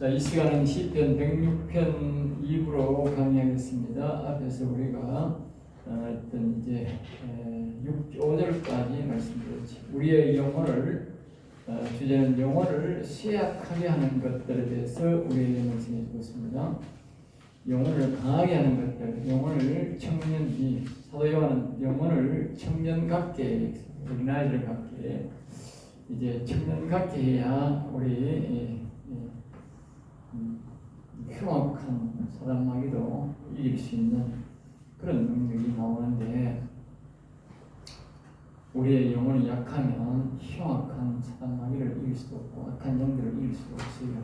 자, 이 시간은 시편 106편 2부로 강의하겠습니다. 앞에서 우리가 어, 어떤 이제 6, 5절까지 말씀드렸죠. 우리의 영혼을 어, 주제는 영혼을 쇠약하게 하는 것들에 대해서 우리에게 말씀해 주었습니다. 영혼을 강하게 하는 것들, 영혼을 청년이 사도 요한은 영혼을 청년 같게 어린아이들 같게 이제 청년 같게 해야 우리 음, 흉악한 사람 마귀도 이길 수 있는 그런 능력이 나오는데 우리의 영혼이 약하면 흉악한 사단 마귀를 이길 수도 없고 악한 영들을 이길 수도 없어요.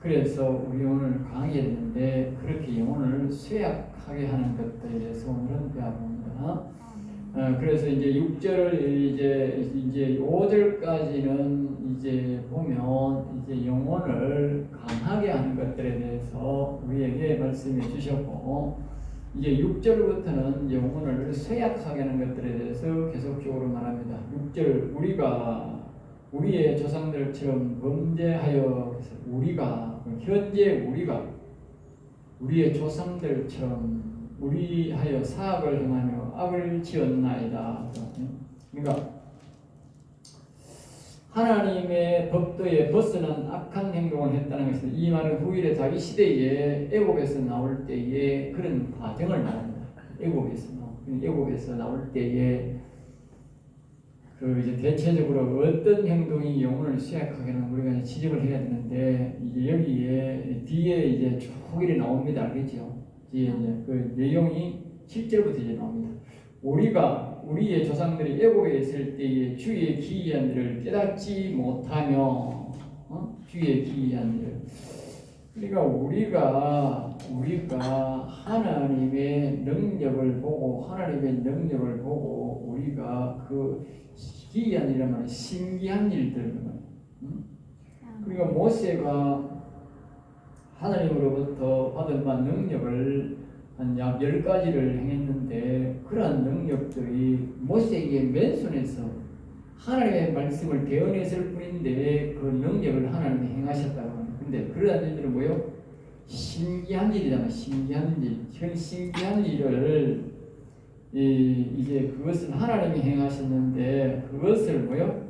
그래서 우리 영혼을 강하게 했는데 그렇게 영혼을 쇠약하게 하는 것들에 대해서 오늘은 배워봅니다. 어, 그래서 이제 6절을 이제 이제 5절까지는 이제 보면 이제 영혼을 강하게 하는 것들에 대해서 우리에게 말씀해 주셨고 이제 6절부터는 영혼을 쇠약하게 하는 것들에 대해서 계속적으로 말합니다. 6절 우리가 우리의 조상들처럼 범죄하여 우리가 현재 우리가 우리의 조상들처럼 우리하여 사악을 행하며 악을 지었나이다. 그러니까 하나님의 법도에 벗어난 악한 행동을 했다는 것은 이 말은 후일의 자기 시대에 애굽에서 나올 때에 그런 과정을 말합니다. 애굽에서 애굽에서 나올 때에 그 이제 대체적으로 어떤 행동이 영혼을 쇠약하게 하는 우리가 지적을 해야 되는데 여기에 뒤에 이제 쭉 이렇게 나옵니다, 알겠죠? 뒤에 이제 그 내용이 7절부터 이제 나옵니다. 우리가 우리의 조상들이 애굽에 있을 때에 주의 기이한 일을 깨닫지 못하며 어? 주의 기이한 일을 그러니까 우리가 우리가 하나님의 능력을 보고 하나님의 능력을 보고 우리가 그 기이한 일이란 신기한 일들 응? 그러니까 모세가 하나님으로부터 받은 바 능력을 한약열 가지를 행했는데 그러한 능력들이 모세에게 맨손에서 하나님의 말씀을 대언했을 뿐인데 그 능력을 하나님이 행하셨다고 합니다. 근데 그러한 일들은 뭐요? 신기한 일이잖아. 신기한 일. 현 신기한 일을 이, 이제 그것은 하나님이 행하셨는데 그것을 뭐요?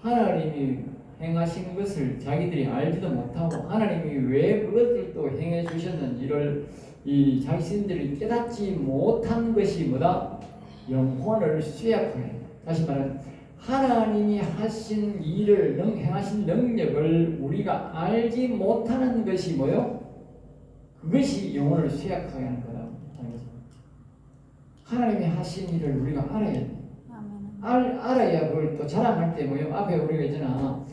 하나님이 행하신 것을 자기들이 알지도 못하고 하나님이 왜 그것을 또 행해 주셨는지를 이 자신들이 깨닫지 못한 것이 뭐다? 영혼을 쇠약하게. 다시 말하면 하나님이 하신 일을 능, 행하신 능력을 우리가 알지 못하는 것이 뭐요? 그것이 영혼을 쇠약하게 하는 거다. 하나님이 하신 일을 우리가 알아야 돼. 알, 알아야 그걸 또 자랑할 때 뭐요? 앞에 우리가 있잖아.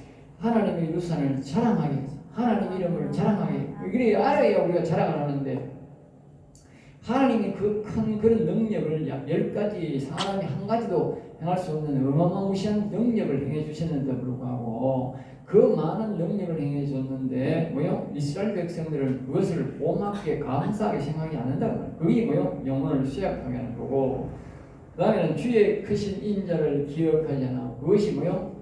하나님의 유산을 자랑하게 하나님 이름을 자랑하게 그래 알아야 우리가 자랑을 하는데 하나님이 그 큰 그런 능력을 열 가지 사람이 한 가지도 행할 수 없는 어마무시한 능력을 행해 주셨는데 불구하고 그 많은 능력을 행해 줬는데 뭐요? 이스라엘 백성들은 그것을 고맙게 감사하게 생각하지 않는다. 그게 뭐요? 영혼을 쇠약하게 하는 거고 그 다음에는 주의 크신 인자를 기억하지 않아. 그것이 뭐요?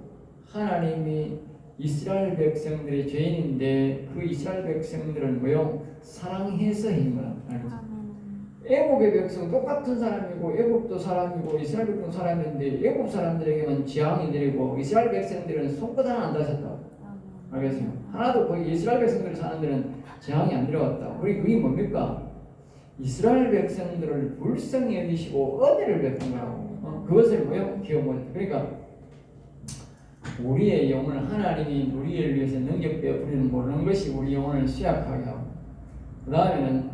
하나님이 이스라엘 백성들의 죄인인데 그 이스라엘 백성들은 뭐요? 사랑해서 한 거야. 알겠죠? 애국의 백성 똑같은 사람이고 애국도 사람이고 이스라엘 백성 사람인데 애국 사람들에게만 지향이 내리고 이스라엘 백성들은 손끝 하나 안 다셨다. 알겠어요? 하나도 거기 이스라엘 백성들 사는 데는 지향이 안 내려왔다. 우리 그게 뭡니까? 이스라엘 백성들을 불쌍히 여기시고 은혜를 베푼 거라고. 어? 그것을 뭐요? 기억 못. 그러니까 우리의 영혼을 하나님이 우리를 위해서 능력 베풀이는 모르는 것이 우리 영혼을 쇠약하게 하고 그 다음에는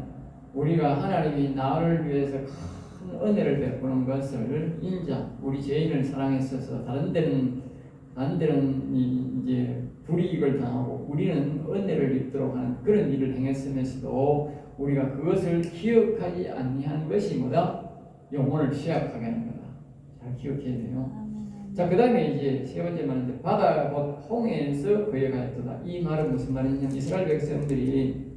우리가 하나님이 나를 위해서 큰 은혜를 베푸는 것을 인자 우리 죄인을 사랑했어서 다른 데는 다른 데는 이제 불이익을 당하고 우리는 은혜를 입도록 하는 그런 일을 행했으면서도 우리가 그것을 기억하지 아니한 것이 뭐다? 영혼을 취약하게 하는 거다. 잘 기억해야 돼요. 자, 그 다음에 이제 세 번째 말인데, 바다 곧 홍해에서 구해가였도다. 이 말은 무슨 말이냐면, 이스라엘 백성들이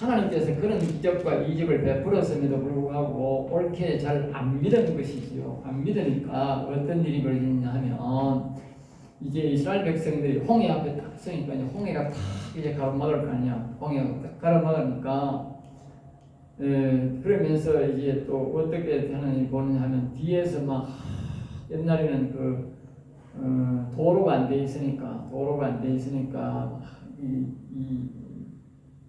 하나님께서 그런 기적과 이적을 베풀었음에도 불구하고 옳게 잘 안 믿은 것이지요. 안 믿으니까 어떤 일이 벌어지냐 하면 이제 이스라엘 백성들이 홍해 앞에 딱 서니까 홍해가 탁 이제 가로막을 거 아니야. 홍해가 딱 가로막으니까 에, 그러면서 이제 또 어떻게 하느니 보느냐 하면 뒤에서 막 옛날에는 그 어, 도로가 안 돼 있으니까 도로가 안 돼 있으니까 이, 이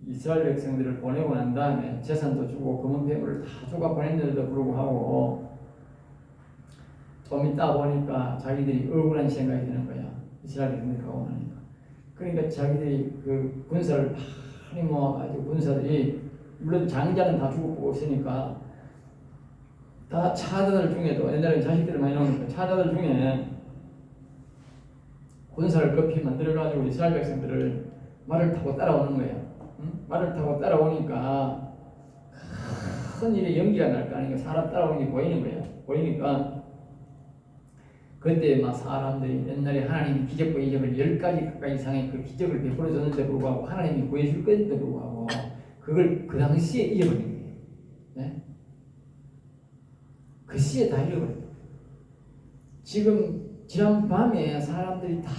이스라엘 백성들을 보내고 난 다음에 재산도 주고 금은 배물을 다 주고 보냈는데도 불구하고 좀 있다 보니까 자기들이 억울한 생각이 드는 거야. 이스라엘 백성들이 가고 나니까. 그러니까 자기들이 그 군사를 많이 모아가지고 군사들이 물론 장자는 다 죽고 없으니까 다 차자들 중에도 옛날에 자식들을 많이 나오니까 차자들 중에 군사를 급히 만들어가지고 이스라엘 백성들을 말을 타고 따라오는 거예요. 응? 말을 타고 따라오니까 큰 일에 연기가 날 거 아니에요. 사람 따라오는 게 보이는 거예요. 보이니까 그때 막 사람들이 옛날에 하나님이 기적과 이적을 열 가지 가까이 이상의 그 기적을 베풀어 줬는데 불구하고 하나님이 구해줄 건데 불구하고 그걸 그 당시에 잊어버린 거예요. 네? 그 시에 다 잃어버렸어요. 지금 지난 밤에 사람들이 다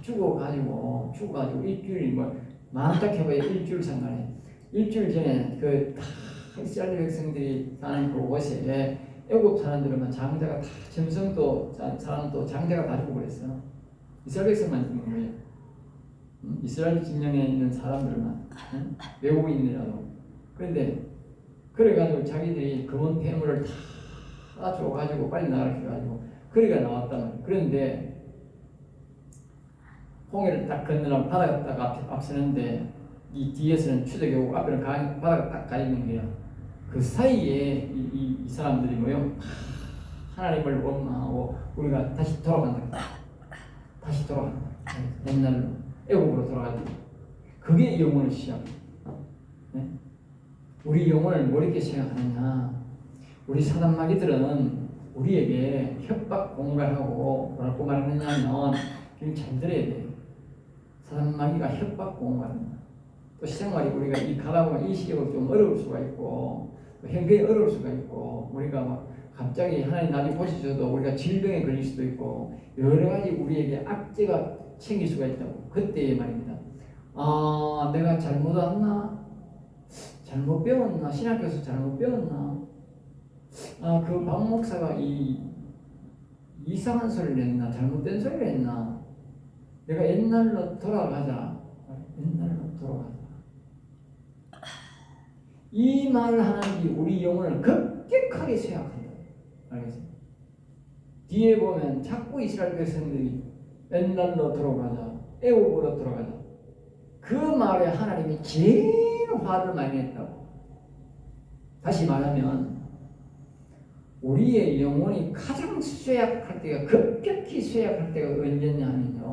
죽어가지고 죽어가지고 일주일 뭐 많다 해봐야 일주일 상관에 일주일 전에 그다 이스라엘 백성들이 사는 그곳에 애굽 사람들은 장자가 다 점성도 자- 사람도 장자가 다 죽어버렸어요. 이스라엘 백성만 죽는 거예요. 음, 이스라엘 진영에 있는 사람들만 음? 외국인이라도 그런데 그래가지고 자기들이 금은 폐물을 다 줘가지고 빨리 나가라 해가지고 그리가 말이에요. 그런데 홍해를 딱 건너면 바다가 딱 앞, 앞서는데 이 뒤에서는 추적이 오고 앞에는 가, 바다가 딱 가있는 거야. 그 사이에 이, 이, 이 사람들이 뭐요? 하나님을 원망하고 우리가 다시 돌아간다. 다시 돌아간다. 옛날로 애국으로 돌아간다. 그게 영혼의 시작. 네? 우리 영혼을 뭐 이렇게 생각하느냐? 우리 사단 마귀들은 우리에게 협박 공갈하고 뭐라고 말하느냐면 지금 잘 들어야 돼. 사단 마귀가 협박 공갈합니다. 또 시생활이 우리가 이 가다 보면 이 시력을 좀 어려울 수가 있고 또 현경이 어려울 수가 있고 우리가 막 갑자기 하나님 나중에 보시셔도 우리가 질병에 걸릴 수도 있고 여러 가지 우리에게 악재가 생길 수가 있다고 그때 말입니다. 아 내가 잘못 왔나? 잘못 배웠나? 신학교에서 잘못 배웠나? 아 그 박 목사가 이 이상한 소리를 했나? 잘못된 소리를 했나? 내가 옛날로 돌아가자. 옛날로 돌아가자. 이 말을 하는 게 우리 영혼을 급격하게 쇠약한다. 알겠어요? 뒤에 보면 자꾸 이스라엘 백성들이 옛날로 돌아가자. 애굽으로 돌아가자. 그 말에 하나님이 제일 화를 많이 냈다고. 다시 말하면 우리의 영혼이 가장 쇠약할 때가 급격히 쇠약할 때가 언제냐 하면요.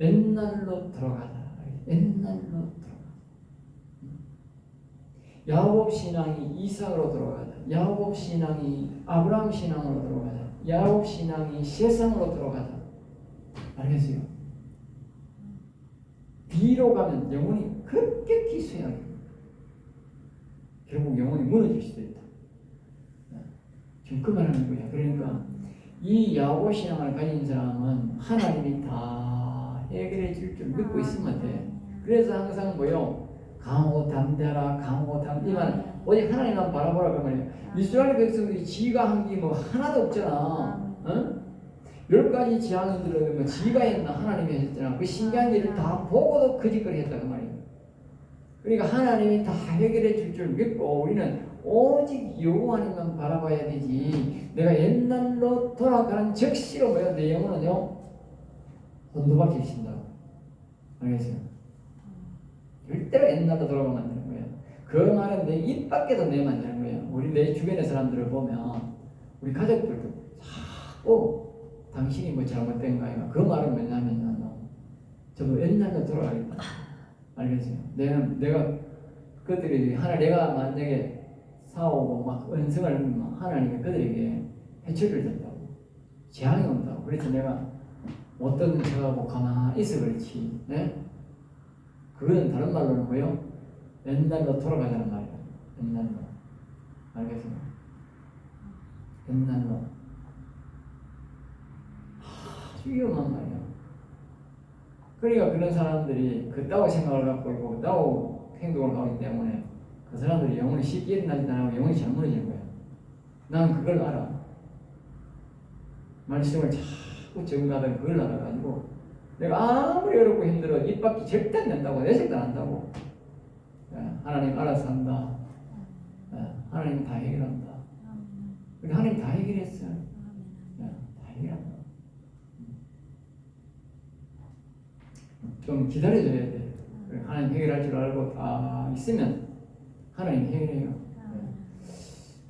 옛날로 돌아가자. 옛날로 돌아가자. 야곱 신앙이 이삭으로 돌아가자. 야곱 신앙이 아브라함 신앙으로 돌아가자. 야곱 신앙이 세상으로 돌아가자. 알겠어요? 뒤로 가면 영혼이 급격히 쇠약해. 결국 영혼이 무너질 수도 있다. 그 말하는 거야. 그러니까 이 야곱 신앙을 가진 사람은 하나님이 다 해결해 줄 줄 믿고 있으면 돼. 그래서 항상 뭐요? 강호 담대하라, 강호 담대만 오직 하나님만 바라보라 그 말이에요. 이스라엘 백성들이 지가 한 게 뭐 하나도 없잖아. 어? 열 가지 지향이 들어가면 지가 했나 하나님이 했잖아. 그 신기한 일을 다 보고도 그 짓거리 했다 그 말이에요. 그러니까 하나님이 다 해결해 줄 줄 믿고 우리는 오직 여호와님만 바라봐야 되지. 내가 옛날로 돌아가는 적시로 뭐야 내 영혼은요 혼도박질 친다. 알겠어요? 절대로 옛날로 돌아가면 안 되는 거예요. 그 말은 내 입 밖에도 내면 안 되는 거예요. 우리 내 주변의 사람들을 보면 우리 가족들도 자꾸 당신이 뭐 잘못된 거야. 그 말은 뭐냐면 저도 옛날로 돌아가겠다. 알겠어요? 내가 내가 그들이 하나 내가 만약에 사오고 막 하면 하나님이 그들에게 해초를 줬다고 재앙이 온다고 그래서 내가 어떤 척하고 가만히 있어 그렇지 네? 그거는 다른 말로는 뭐요? 옛날로 돌아가자는 말이야 옛날로 알겠어요? 옛날로 아주 위험한 말이야 그러니까 그런 사람들이 그따위 생각을 갖고 있고 그따위 행동을 하기 때문에 그 사람들이 영혼이 쉽게 일어나지 않고 영혼이 잘 무너지는 거야. 난 그걸 알아. 말씀을 자꾸 적응하던 그걸 알아가지고 내가 아무리 어렵고 힘들어 입 밖이 절대 안 된다고 내색도 안 한다고 야, 하나님 알아서 한다. 야, 하나님 다 해결한다. 우리 하나님 다 해결했어. 야, 다 해결한다. 좀 기다려줘야 돼. 하나님 해결할 줄 알고 다 있으면 하나님 해결해요.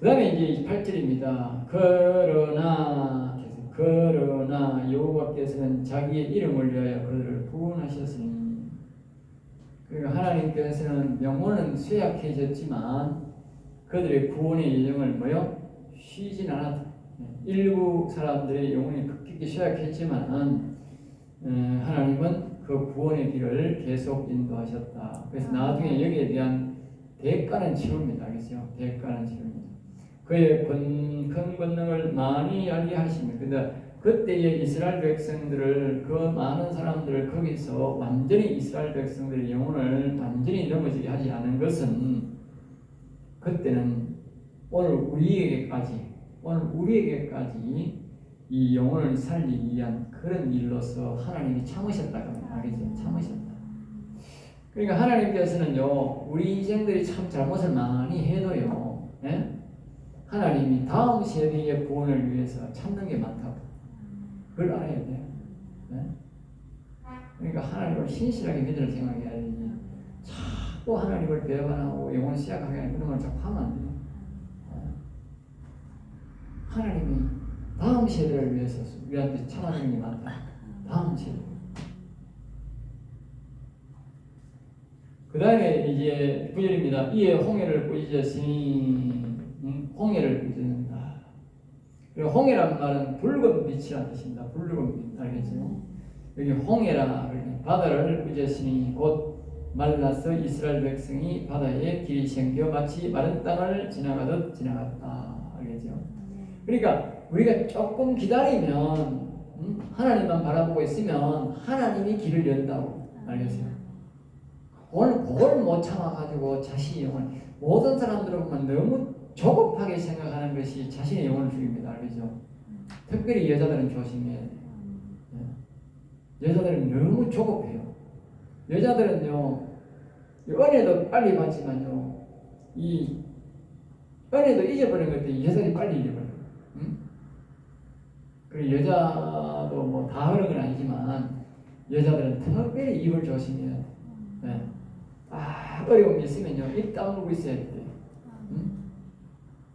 그 다음에 이제 8절입니다. 그러나 그러나 여호와께서는 자기의 이름을 위하여 그들을 구원하셨으니 그러니까 하나님께서는 영혼은 쇠약해졌지만 그들의 구원의 예정을 뭐요? 쉬진 않았다. 일부 사람들의 영혼이 극히 쇠약했지만 음, 하나님은 그 구원의 길을 계속 인도하셨다. 그래서 나중에 여기에 대한 대가는 치릅니다. 알겠어요? 대가는 치릅니다. 그의 권, 큰 권능을 많이 알리하십니다. 근데 그때의 이스라엘 백성들을 그 많은 사람들을 거기서 완전히 이스라엘 백성들의 영혼을 완전히 넘어지게 하지 않은 것은 그때는 오늘 우리에게까지 오늘 우리에게까지 이 영혼을 살리기 위한 그런 일로서 하나님이 참으셨다고 말이죠. 참으셨다. 그러니까 하나님께서는요 우리 인생들이 참 잘못을 많이 해도요. 예? 하나님이 다음 세대의 구원을 위해서 참는 게 많다고. 그걸 알아야 돼요. 네? 그러니까 하나님을 신실하게 믿을 생각해야 되지. 자꾸 하나님을 배반하고 영혼을 시작하게 하는 그런 걸 자꾸 하면 안 돼요. 네? 하나님이 다음 세대를 위해서 우리한테 참아주는 게 많다. 다음 세대. 그 다음에 이제 구절입니다. 이에 홍해를 꾸짖었으니 음, 홍해를 꾸짖는다. 홍해란 말은 붉은 빛이라는 뜻입니다. 붉은 빛 알겠죠? 여기 홍해라 바다를 꾸짖으니 곧 말라서 이스라엘 백성이 바다에 길이 생겨 마치 마른 땅을 지나가듯 지나갔다. 알겠죠? 그러니까 우리가 조금 기다리면 음, 하나님만 바라보고 있으면 하나님이 길을 연다고 알겠어요? 오늘 그걸 못 참아가지고 자신의 영혼 모든 사람들은 너무 조급하게 생각하는 것이 자신의 영혼을 죽입니다. 알겠죠? 특별히 여자들은 조심해야 돼요. 예. 여자들은 너무 조급해요. 여자들은요, 이 은혜도 빨리 받지만요, 이 은혜도 잊어버리는 것도 여자들이 빨리 잊어버려요. 응? 그리고 여자도 뭐 다 그런 건 아니지만, 여자들은 특별히 입을 조심해야 돼요. 예. 아, 어려움이 있으면요, 입 다물고 있어야 돼요. 응?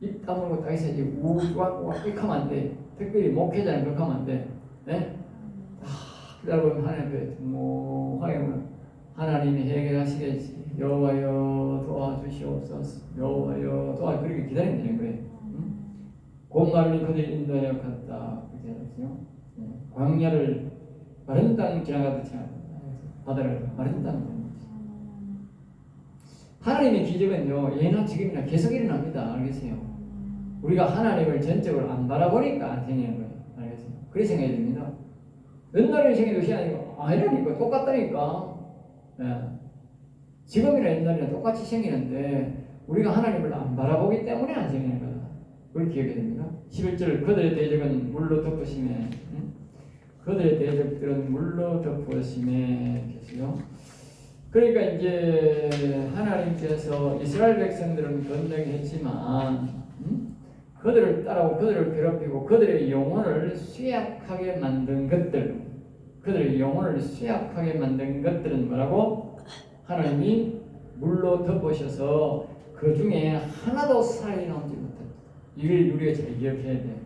입 다물고 딱 있어야지 우와우와 이렇게 하면 안 돼. 특별히 목회자는 그렇게 하면 안 돼. 네? 아, 기다려보면 하나님 앞에 하나님이 해결하시겠지. 여호와여 도와주시옵소서. 여호와여 도와 그렇게 기다리면 되는 거예요. 응? 곧말로 그들 인도하여 갔다. 그렇게 하죠. 네. 광야를 마른 땅 지나가듯이 바다를 마른 땅 하나님의 기적은요, 예나 지금이나 계속 일어납니다. 알겠어요? 우리가 하나님을 전적으로 안 바라보니까 생기는 거예요. 알겠어요? 그렇게 생각해야 됩니다. 옛날에 생긴 것이 아니고, 아니라니까, 똑같다니까. 예. 지금이나 옛날이나 똑같이 생기는데, 우리가 하나님을 안 바라보기 때문에 안 생기는 거다. 그걸 기억해야 됩니다. 11절, 그들의 대적은 물로 덮으심에, 응? 그들의 대적들은 물로 덮으심에 계시요. 그러니까 이제 하나님께서 이스라엘 백성들은 건너했지만 음? 그들을 따라오고 그들을 괴롭히고 그들의 영혼을 쇠약하게 만든 것들 그들의 영혼을 쇠약하게 만든 것들은 뭐라고? 하나님이 물로 덮으셔서 그 중에 하나도 살아남지 못했다. 이걸 우리가 잘 기억해야 돼.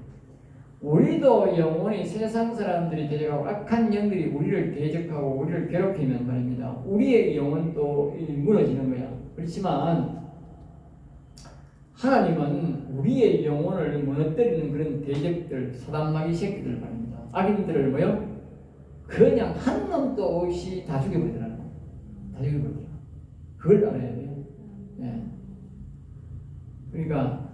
우리도 영혼이 세상 사람들이 대적하고 악한 영들이 우리를 대적하고 우리를 괴롭히면 말입니다. 우리의 영혼도 무너지는 거야. 그렇지만 하나님은 우리의 영혼을 무너뜨리는 그런 대적들, 사단마귀 새끼들 말입니다. 악인들을 뭐요? 그냥 한 놈도 없이 다 죽여버리더라는 거. 다 죽여버리더라. 그걸 알아야 돼요. 네. 그러니까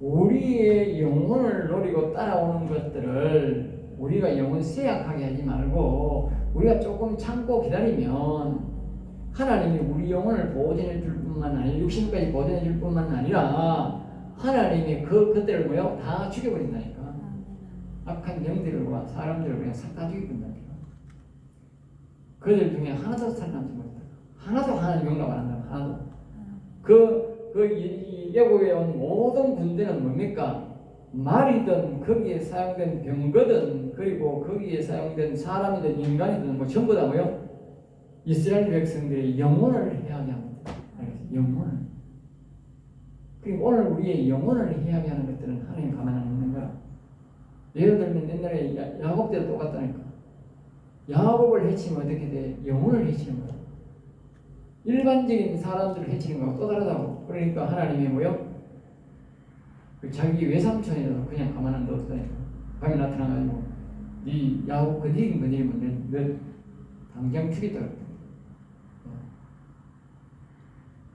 우리의 영혼을 노리고 따라오는 것들을 우리가 영혼 쇠약하게 하지 말고 우리가 조금 참고 기다리면 하나님이 우리 영혼을 보존해 줄 뿐만 아니라 육신까지 보존해 줄 뿐만 아니라 하나님이 그 그들을 뭐요 다 죽여버린다니까. 악한 영들과 사람들을 그냥 싹다 죽여버린다니까. 그들 중에 하나도 살아남지 못한다 하나도 하나님 영납 안 한다 하나도. 그, 그, 예고에 온 모든 군대는 뭡니까? 말이든 거기에 사용된 병거든 그리고 거기에 사용된 사람이든 인간이든 뭐 전부 다 뭐요? 이스라엘 백성들의 영혼을 해하게 합니다. 영혼을. 그리고 오늘 우리의 영혼을 해하게 하는 것들은 하나님 가만 안 있는 거야. 예를 들면 옛날에 야- 야곱 때도 똑같다니까. 야곱을 해치면 어떻게 돼? 영혼을 해치는 거야. 일반적인 사람들을 해치는 거하고 또 다르다고. 그러니까 하나님이 뭐요? 그 자기 외삼촌이라도 그냥 가만 안 뒀다니까. 밤에 나타나가지고 네 야곱 건드리긴 건드리면 너, 너 당장 죽이다.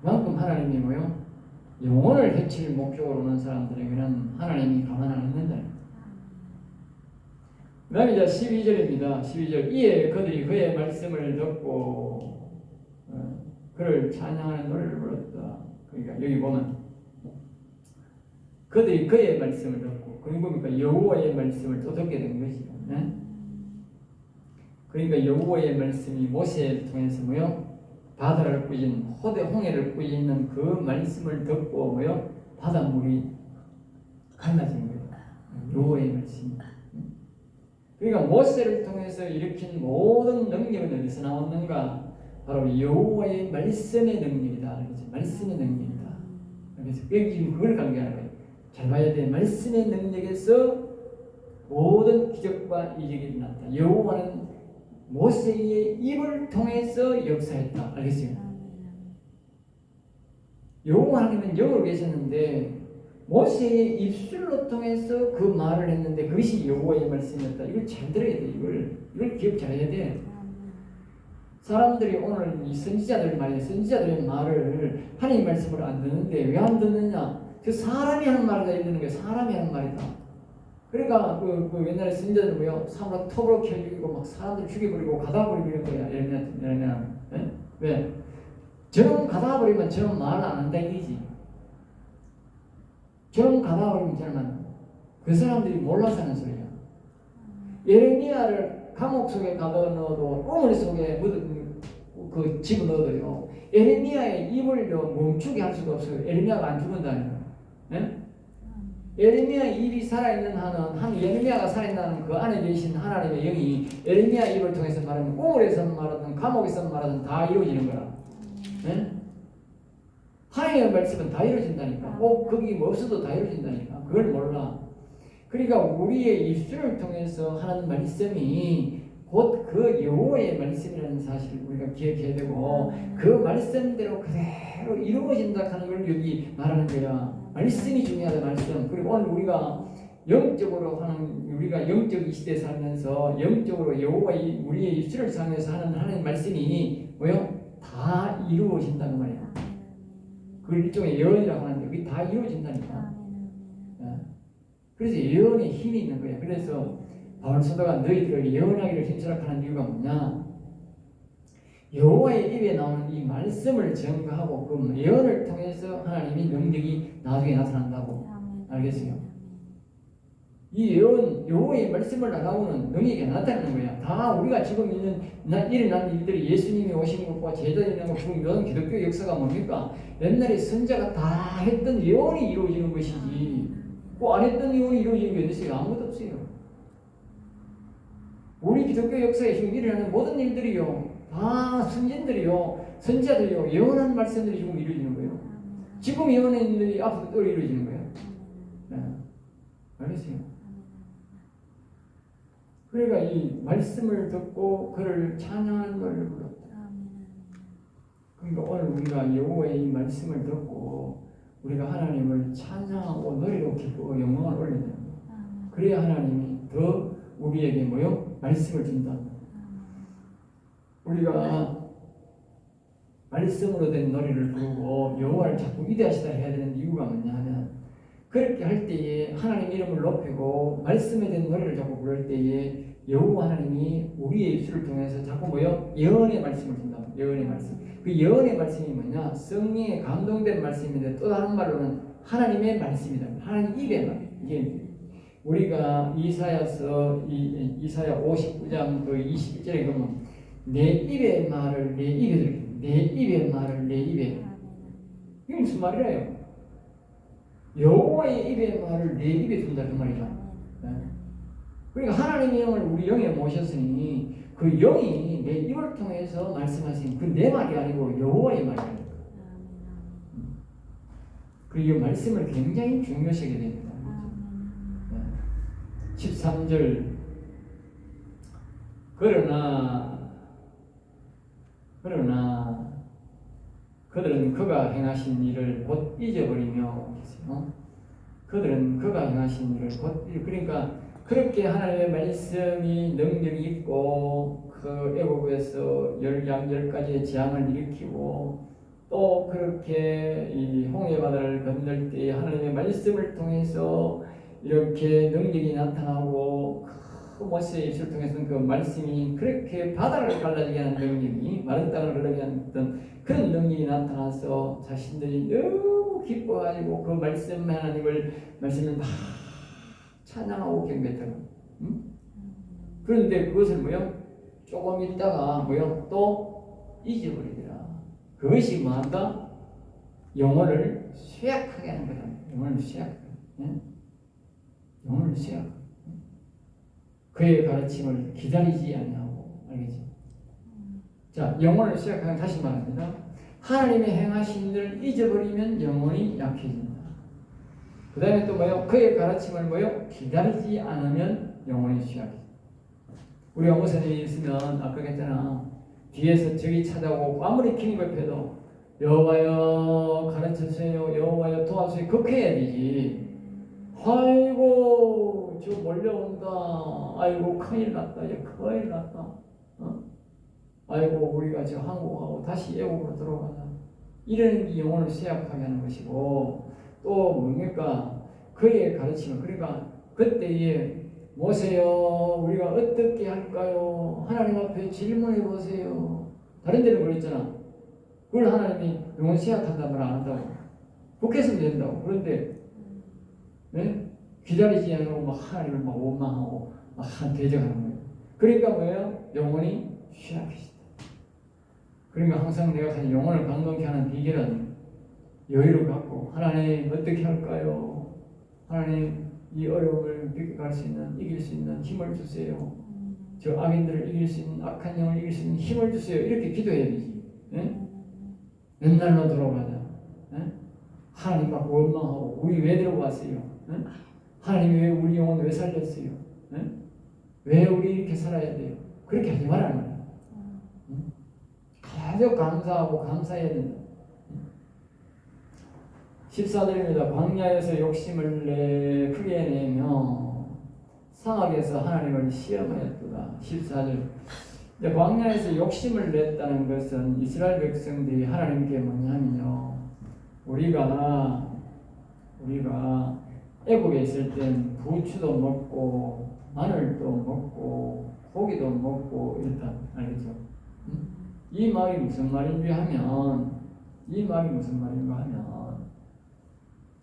그만큼 하나님이 뭐요? 영혼을 해칠 목적으로 오는 사람들에게는 하나님이 가만 안 있는다. 그 다음에 이제 12절입니다. 12절. 이에 그들이 그의 말씀을 듣고 어, 그를 찬양하는 노래를 불렀다. 그러니까 여기 보면 그들이 그의 말씀을 듣고 그러니 보니까 여호와의 말씀을 또 듣게 된 것이죠. 네? 그러니까 여호와의 말씀이 모세를 통해서 뭐요? 바다를 꾸짖는 호대 홍해를 꾸짖는 그 말씀을 듣고 뭐요? 바닷물이 갈라진 거예요. 여호와의 말씀. 그러니까 모세를 통해서 일으킨 모든 능력은 어디서 나왔는가? 바로 여호와의 말씀의 능력이다. 그렇죠? 말씀의 능력이다. 그래서 지금 그걸 강조하는 거예요. 잘 봐야 돼. 말씀의 능력에서 모든 기적과 이적이 일어났다. 여호와는 모세의 입을 통해서 역사했다. 알겠어요? 여호와 하나님은 영으로 계셨는데 모세의 입술로 통해서 그 말을 했는데 그것이 여호와의 말씀이었다. 이걸 잘 들어야 돼. 이걸 이걸 기억 잘해야 돼. 사람들이 오늘 이 선지자들 말이야 선지자들의 말을 하나님 말씀으로 안 듣는데 왜 안 듣느냐? 그 사람이 하는 말을 다 읽는 게 사람이 하는 말이다. 그러니까 그, 그 옛날에 선지자들 뭐요? 사람을 톱으로 켜 죽이고 막 사람들 죽여버리고 가다버리고 이런 거야. 예레미야 예? 왜? 저놈 가다버리면 저놈 말을 안 한다 이거지. 저놈 가다버리면 저놈. 그 사람들이 몰라서 하는 소리야. 예레미야를 감옥 속에 가둬 넣어도 우물 속에 묻은 그 집어넣어도요. 예레미야의 입을 멈추게 할 수가 없어요. 예레미야가 안 죽는다는 거예요. 예? 예레미야 입이 살아있는 한은 한 예레미야가 살아있는 그 안에 계신 하나님의 영이 예레미야 입을 통해서 말하면 우물에서 말하든 감옥에서 말하든 다 이루어지는 거라. 예? 하나님의 말씀은 다 이루어진다니까. 꼭 거기 뭐 없어도 다 이루어진다니까. 그걸 몰라. 그러니까 우리의 입술을 통해서 하는 말씀이 곧 그 여호와의 말씀이라는 사실을 우리가 기억해야 되고 그 말씀대로 그대로 이루어진다 하는 걸 여기 말하는 거야. 말씀이 중요하다 말씀. 그리고 오늘 우리가 영적으로 하는 우리가 영적 이 시대에 살면서 영적으로 여호와의 우리의 입술을 상해서 하는 하나님 말씀이 뭐요? 다 이루어진다는 말이야. 그 일종의 예언이라고 하는데 그게 다 이루어진다니까. 예. 그래서 예언에 힘이 있는 거야. 그래서 바울 사도가 너희들을 예언하기를 힘쓰라하는 이유가 뭐냐? 여호와의 입에 나오는 이 말씀을 증거하고 그 예언을 통해서 하나님이 능력이 나중에 나타난다고 알겠어요? 이 예언 여호와의 말씀을 나오는 능력이 나타나는 거야. 다 우리가 지금 있는 나, 일어난 일들이 예수님이 오신 것과 제자되는 것 지금 이런 기독교 역사가 뭡니까? 옛날에 선자가 다 했던 예언이 이루어지는 것이지. 그안 했던 예언이 이루어지는 게 어디서 아무것도 없어요. 우리 기독교 역사에 지금 일어나는 모든 일들이요. 다 선진들이요. 선지자들이요. 예언한 말씀들이 지금 이루어지는 거예요. 지금 예언한 일들이 앞으로 또 이루어지는 거예요. 네. 알겠어요? 그러니까 이 말씀을 듣고 그를 찬양하는 것을 불렀다. 그러니까 오늘 우리가 여호와의 이 말씀을 듣고 우리가 하나님을 찬양하고 노래로 기쁘고 영광을 올려야 됩니다. 그래야 하나님이 더 우리에게 뭐요? 말씀을 준다. 우리가 말씀으로 된 노래를 부르고 여호와를 자꾸 위대하시다 해야 되는 이유가 뭐냐면 그렇게 할 때에 하나님 이름을 높이고 말씀에 대한 노래를 자꾸 부를 때에 여호와 하나님이 우리의 입술을 통해서 자꾸 뭐요? 예언의 말씀을 준다. 예언의 말씀. 그 예언의 말씀이 뭐냐? 성령에 감동된 말씀인데 또 다른 말로는 하나님의 말씀이다. 하나님 입의 말. 이게 우리가 이사야서 이, 이사야 59장 그 21절에 보면 내 입의 말을 내 입에 들게. 내 입의 말을 내 입에. 이게 무슨 말이래요? 여호와의 입의 말을 내 입에 둔다 그 말이죠. 네. 그러니까 하나님의 영을 우리 영에 모셨으니 그 영이 내 입을 통해서 말씀하신 그 내 말이 아니고 여호와의 말이에요. 그리고 이 말씀을 굉장히 중요시하게 됩니다. 13절 그러나 그러나 그들은 그가 행하신 일을 곧 잊어버리며 어? 그들은 그가 행하신 일을 곧 잊- 그러니까 그렇게 하나님의 말씀이 능력이 있고 그 애국에서 열양 열 가지의 재앙을 일으키고 또 그렇게 이 홍해 바다를 건널 때 하나님의 말씀을 통해서 이렇게 능력이 나타나고 그 모세의 입술을 통해서는 그 말씀이 그렇게 바다를 갈라지게 하는 능력이 마른 땅을 갈라지게 하는 그런 능력이 나타나서 자신들이 너무 기뻐가지고 그 말씀 하나님을 말씀을 막 찬양하고 경배하고 응? 그런데 그것을 뭐요? 조금 있다가 뭐요? 또 잊어버리더라. 그것이 뭐한다? 영혼을 쇠약하게 하는 거다. 영혼을 쇠약. 응? 영혼을 쇠약. 그의 가르침을 기다리지 아니하고 알겠죠? 자, 영혼을 쇠약하면 다시 말합니다. 하나님의 행하신 일을 잊어버리면 영혼이 약해진다. 그 다음에 또 뭐요? 그의 가르침을 뭐요? 기다리지 않으면 영혼이 쇠약해진다. 우리 영어 선생님이 있으면 아까 했잖아. 뒤에서 저기 찾아오고 아무리 기립을 펴도 여호와여 가르쳐주세요. 여호와여 도와주세요. 그렇게 해야 되지. 아이고 저 몰려온다. 아이고 큰일 났다. 야 큰일 났다. 어? 아이고 우리가 저 한국하고 다시 애국으로 들어가자. 이런 게 영혼을 쇠약하게 하는 것이고 또 뭡니까 그의 가르침은 그러니까 그때에 모세요 우리가 어떻게 할까요? 하나님 앞에 질문해 보세요. 다른 데는 그랬잖아. 그걸 하나님이 영혼 쇠약한다 말안 한다고. 했으면 된다고. 그런데 네? 기다리지 않고 막 하나님을 막 원망하고 막한 대적하는 거예요. 그러니까 뭐예요? 영혼이 쇠약해진다. 그러니까 항상 내가 가진 영혼을 강건케 하는 비결은 여유를 갖고 하나님 어떻게 할까요? 하나님 이 어려움을 비껴갈 수 있는 이길 수 있는 힘을 주세요. 저 악인들을 이길 수 있는 악한 영을 이길 수 있는 힘을 주세요. 이렇게 기도해야 되지. 예? 옛날로 돌아가자. 예? 하나님 막 원망하고 우리 왜 들어왔어요? 예? 하나님이 왜 우리 영혼 왜 살렸어요? 예? 왜 우리 이렇게 살아야 돼요? 그렇게 하지 말라는 거야. 아주 감사하고 감사해야 된다. 14절입니다. 광야에서 욕심을 내 크게 내며 상악에서 하나님을 시험하였도다. 14절. 이제 광야에서 욕심을 냈다는 것은 이스라엘 백성들이 하나님께 뭐냐면요. 우리가 우리가 애국에 있을 땐 부추도 먹고 마늘도 먹고 고기도 먹고 이랬다. 알겠죠? 응? 이 말이 무슨 말인지 하면 이 말이 무슨 말인가 하면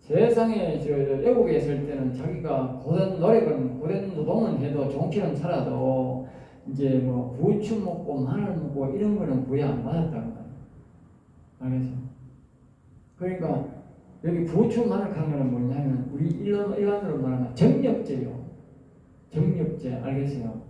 세상에 저, 저 애국에 있을 때는 자기가 고된 노력은 고된 노동은 해도 좋기는 살아도 이제 뭐 부추 먹고 마늘 먹고 이런 거는 구애 안 받았다는 거예요. 알겠죠? 그러니까 여기 부추 마늘 하는 거는 뭐냐면 우리 일반, 일반으로 말하면 정력제요. 정력제 알겠어요?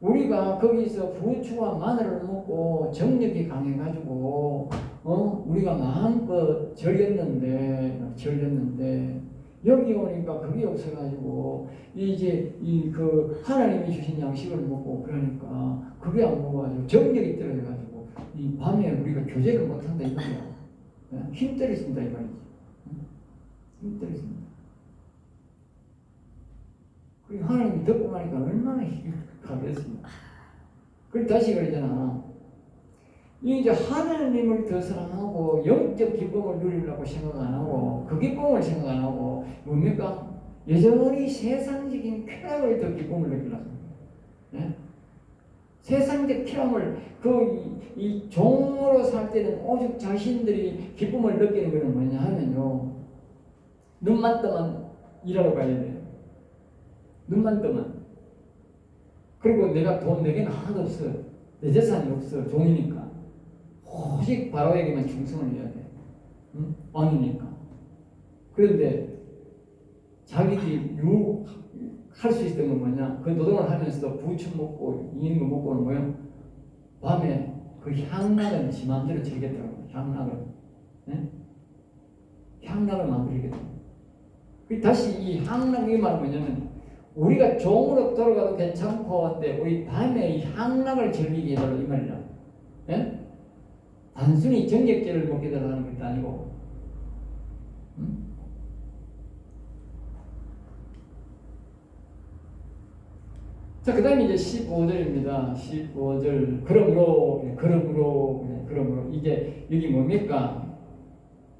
우리가 거기서 부추와 마늘을 먹고 정력이 강해가지고 어 우리가 마음껏 절렸는데 절렸는데 여기 오니까 그게 없어가지고 이제 이 그 하나님이 주신 양식을 먹고 그러니까 그게 안 먹어가지고 정력이 떨어져가지고 이 밤에 우리가 교제를 못한다 이거야 힘 떨어진다 이 말이지 힘 떨어진다 그 하나님이 듣고 나니까 얼마나 가겠습니까? 그걸 다시 그러잖아. 이제 하나님을 더 사랑하고 영적 기쁨을 누리려고 생각 안 하고 그 기쁨을 생각 안 하고 뭡니까? 여전히 세상적인 쾌락을 더 기쁨을 느끼려고. 예? 세상적 필요함을 그 이 종으로 살 때는 오직 자신들이 기쁨을 느끼는 것은 뭐냐 하면요. 눈만 뜨면 일하러 가야 돼요. 눈만 뜨면. 그리고 내가 돈 내게는 하나도 없어 내 재산이 없어 종이니까. 오직 바로에게만 충성을 해야 돼 응? 왕이니까. 그런데 자기들이 유 할 수 있던 건 뭐냐 그 노동을 하면서도 부추 먹고 이긴 거 먹고는 뭐요 밤에 그 향락은 지 마음대로 즐겼더라고요. 향락을. 네? 향락을 만들겠더라고요. 그 다시 이 향락 이 말은 뭐냐면 우리가 종으로 돌아가도 괜찮고 한데 우리 밤에 이 향락을 즐기게 해달라 이 말이야. 예? 단순히 정력제를 먹게 달라는 것도 아니고 음? 자, 그 다음에 이제 15절입니다. 15절. 그러므로, 예, 그러므로, 예, 그러므로. 이게, 여기 뭡니까?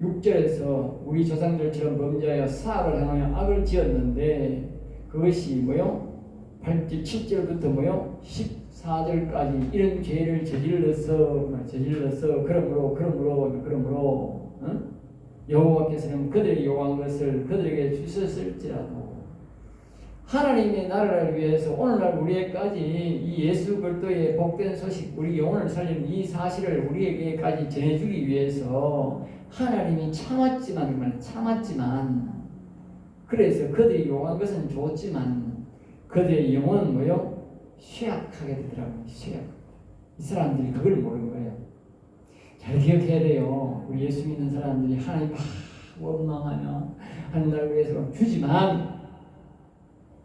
6절에서 우리 조상들처럼 범죄하여 사악을 행하여 악을 지었는데, 그것이 뭐요? 8절, 7절부터 뭐요? 14절까지 이런 죄를 저질러서, 저질러서, 그러므로, 그러므로, 그러므로, 응? 여호와께서는 그들이 요구한 것을 그들에게 주셨을지라도, 하나님의 나라를 위해서 오늘날 우리에까지 이 예수 그리스도의 복된 소식, 우리 영혼을 살리는 이 사실을 우리에게까지 전해주기 위해서 하나님이 참았지만 말 참았지만 그래서 그들이 요구한 것은 좋지만 그들의 영혼은 뭐요? 쇠약하게 되더라고요. 쇠약. 이 사람들이 그걸 모르는 거예요. 잘 기억해야 돼요. 우리 예수 믿는 사람들이 하나님 막 원망하며 하나님 나라를 위해서 주지만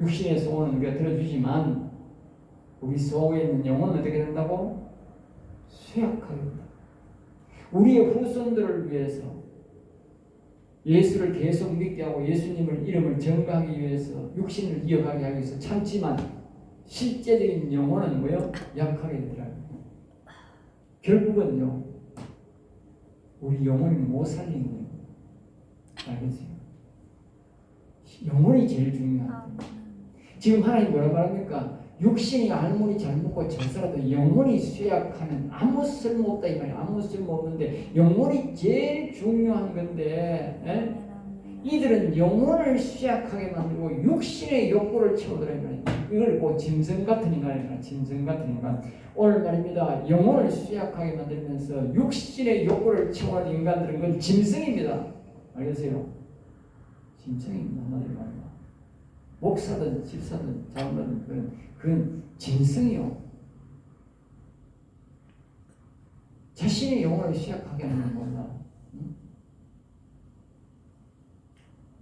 육신의 소원은 우리가 들어주지만 우리 속에 있는 영혼은 어떻게 된다고? 쇠약하게 된다. 우리의 후손들을 위해서 예수를 계속 믿게 하고 예수님을 이름을 전가하기 위해서 육신을 이어가게 하기 위해서 참지만 실제적인 영혼은 뭐요? 약하게 되더라고요. 결국은요 우리 영혼이 못 살리는 거예요. 알겠어요? 영혼이 제일 중요하다. 지금 하나님 뭐라 말합니까? 육신이 알몸이 잘 먹고 잘 살아도 영혼이 쇠약하면 아무 쓸모 없다 이 말이야. 아무 쓸모 없는데 영혼이 제일 중요한 건데 에? 이들은 영혼을 쇠약하게 만들고 육신의 욕구를 채우더라 이 말이야. 이걸 뭐 짐승 같은 인간이라 짐승 같은 인간. 오늘 말입니다. 영혼을 쇠약하게 만들면서 육신의 욕구를 채우는 인간들은 그건 짐승입니다. 알겠어요? 짐승입니다. 목사든 집사든 장로든 그런 그건 짐승이요. 자신의 영혼을 시작하게 하는 겁니다.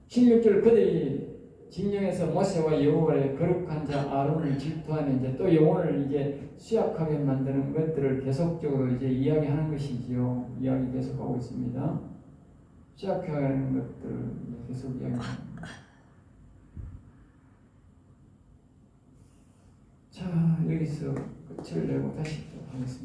16절 그들이 진영에서 모세와 여호와의 거룩한 자 아론을 질투하며 이제 또 영혼을 이제 수약하게 만드는 것들을 계속적으로 이제 이야기하는 것이지요. 이야기 계속하고 있습니다. 수약하는 것들을 계속 이야기합니다. 자, 여기서 끝을 내고 다시 또 하겠습니다.